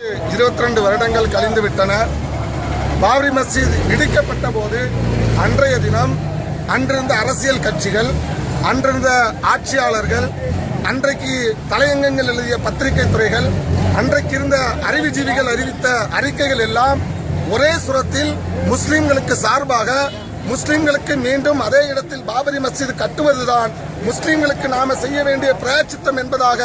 இருபத்தி ரெண்டு வருடங்கள் கழிந்து விட்டன பாபரி மஸ்ஜித் இடிக்கப்பட்ட போது அன்றைய தினம் அன்றிருந்த அரசியல் கட்சிகள் அன்றிருந்த ஆட்சியாளர்கள் அன்றைக்கு தலையங்கங்கள் எழுதிய பத்திரிகை துறைகள் அன்றைக்கு இருந்த அறிவுஜீவிகள் அறிவித்த அறிக்கைகள் எல்லாம் ஒரே சுரத்தில் முஸ்லிம்களுக்கு சார்பாக முஸ்லிம்களுக்கு மீண்டும் அதே இடத்தில் பாபரி மஸ்ஜித் கட்டுவதுதான் முஸ்லிம்களுக்கு நாம செய்ய வேண்டிய பிராயச்சித்தம் என்பதாக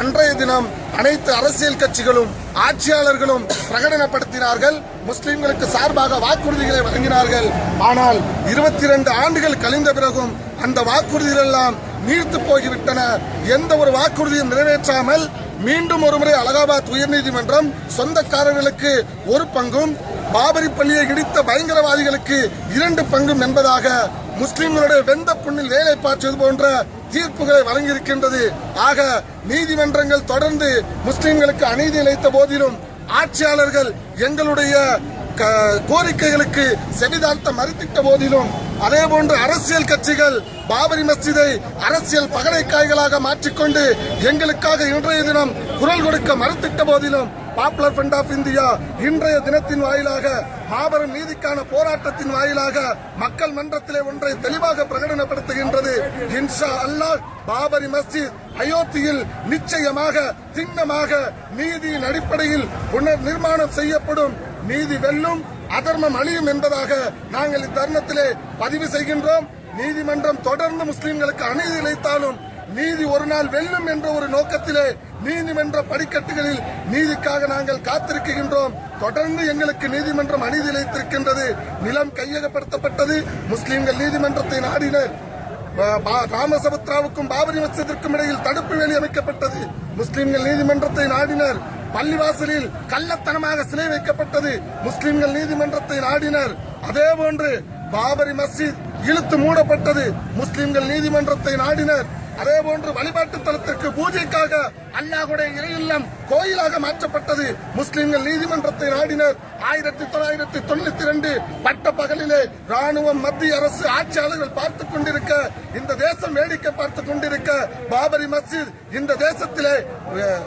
அன்றைய தினம் அனைத்து அரசியல் கட்சிகளும் ஆட்சியாளர்களும் பிரகடனப்படுத்தினார்கள். முஸ்லிம்களுக்கு சார்பாக வாக்குறுதிகளை வழங்கினார்கள். ஆனால் இருபத்தி இரண்டு ஆண்டுகள் கழிந்த பிறகும் அந்த வாக்குறுதிகள் எல்லாம் நீர்த்து போகிவிட்டன. எந்த ஒரு வாக்குறுதியும் நிறைவேற்றாமல் மீண்டும் ஒருமுறை அலகாபாத் உயர்நீதிமன்றம் சொந்தக்காரர்களுக்கு ஒரு பங்கும் பாபரி பள்ளியை இடித்த பயங்கரவாதிகளுக்கு இரண்டு பங்கும் என்பதாக முஸ்லிம்களுடைய வெந்த புண்ணில் வேலை பார்ப்பது போன்ற தீர்ப்புகளை வழங்கியிருக்கின்றது. ஆக நீதிமன்றங்கள் தொடர்ந்து முஸ்லிம்களுக்கு அநீதி இழைத்த போதிலும் ஆட்சியாளர்கள் எங்களுடைய க- கோரிக்கைகளுக்கு செவிதாழ்த்த மறுத்திட்ட போதிலும் அதே போன்று அரசியல் கட்சிகள் பாபரி மஸ்ஜிதை அரசியல் பகடைக்காய்களாக மாற்றிக்கொண்டு எங்களுக்காக இன்றைய தினம் குரல் கொடுக்க மறுத்திட்ட போதிலும் பாப்புலர் ஃப்ரண்ட் ஆஃப் இந்தியா இன்றைய தினத்தின் வாயிலாக மாபெரும் நீதிக்கான போராட்டத்தின் வாயிலாக மக்கள் மன்றத்திலே ஒன்றை தெளிவாக பிரகடனப்படுத்துகின்றது. இன்ஷா அல்லாஹ் பாபரி மஸ்ஜித் அயோத்தியில் நிச்சயமாக திண்ணமாக நீதியின் அடிப்படையில் புனர் நிர்மாணம் செய்யப்படும். நீதி வெல்லும் அதர்மம் அழியும் என்பதாக நாங்கள் இத்தருணத்திலே பதிவு செய்கின்றோம். நீதிமன்றம் தொடர்ந்து முஸ்லிம்களுக்கு அநீதி இழைத்தாலும் நீதி ஒரு நாள் வெல்லும் என்ற ஒரு நோக்கத்திலே நீதிமன்ற படிக்கட்டுகளில் நீதிக்காக நாங்கள் காத்திருக்கின்றோம். தொடர்ந்து எங்களுக்கு நீதிமன்றம் அநீதி இழைத்திருக்கின்றது. நிலம் கையகப்படுத்தப்பட்டது. முஸ்லிம்கள் நீதிமன்றத்தை நாடினர். பா- ராமசமுத்ராவுக்கும் பாபரி மஸ்ஜிதிற்கும் இடையில் தடுப்பு வேலி அமைக்கப்பட்டது. முஸ்லிம்கள் நீதிமன்றத்தை நாடினர். பள்ளிவாசலில் கள்ளத்தனமாக சிலை வைக்கப்பட்டது முஸ்லிம்கள் நீதிமன்றத்தை நாடினர். அதே போன்று பாபரி மஸ்ஜித் இழுத்து மூடப்பட்டது முஸ்லிம்கள் நீதிமன்றத்தை நாடினர். அதே போன்று வழிபாட்டு தலத்திற்கு பூஜைக்காக அல்லாஹுடைய இறையில்லம் கோயிலாக மாற்றப்பட்டது முஸ்லிம்கள் நீதிமன்றத்தை நாடினர். ஆயிரத்தி தொள்ளாயிரத்தி தொண்ணூத்தி ரெண்டு பட்ட பகலிலே ராணுவம் மத்திய அரசு ஆட்சியாளர்கள் பாபரி மஸ்ஜித் இந்த தேசத்திலே அஹ்,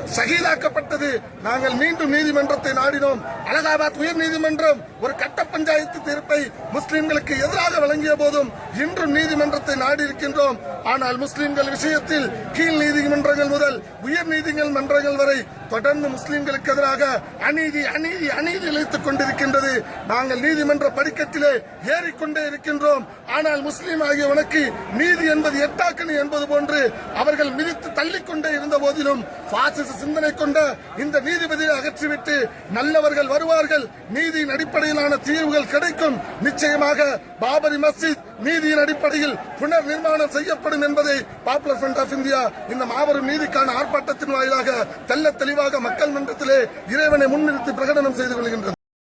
நாங்கள் மீண்டும் நீதிமன்றத்தை நாடினோம். அலகாபாத் உயர் நீதிமன்றம் ஒரு கட்ட பஞ்சாயத்து தீர்ப்பை முஸ்லிம்களுக்கு எதிராக வழங்கிய போதும் இன்றும் நீதிமன்றத்தை நாடி இருக்கின்றோம் ஆனால் முஸ்லிம்கள் விஷயத்தில் கீழ் நீதிமன்றங்கள் முதல் உயர் நீதிமன்றங்கள் வரை தொடர்ந்து முஸ்லிம்களுக்கு எதிராக அநீதி அநீதி அநீதி இழைத்துக் கொண்டிருக்கின்றது. நாங்கள் நீதிமன்ற படிக்கட்டிலே ஏறிக்கொண்டே இருக்கின்றோம். ஆனால் முஸ்லீம் ஆகிய உனக்கு நீதி என்பது எட்டாக்கணி என்பது போன்று அவர்கள் மிதித்து தள்ளிக்கொண்டே இருந்த போதிலும் பாசிச சிந்தனை கொண்ட இந்த நீதிபதியை அகற்றிவிட்டு நல்லவர்கள் வருவார்கள். நீதியின் அடிப்படையிலான தீர்வுகள் கிடைக்கும். நிச்சயமாக பாபரி மஸ்ஜித் நீதியின் அடிப்படையில் புனர் நிர்மாணம் செய்யப்படும் என்பதை பாப்புலர் ஃப்ரண்ட் ஆஃப் இந்தியா இந்த மாபெரும் நீதிக்கான ஆர்ப்பாட்டத்தின் வாயிலாக தெல்ல தெளிவாக மக்கள் மன்றத்திலே இறைவனை முன்னிறுத்தி பிரகடனம் செய்து கொள்கின்றது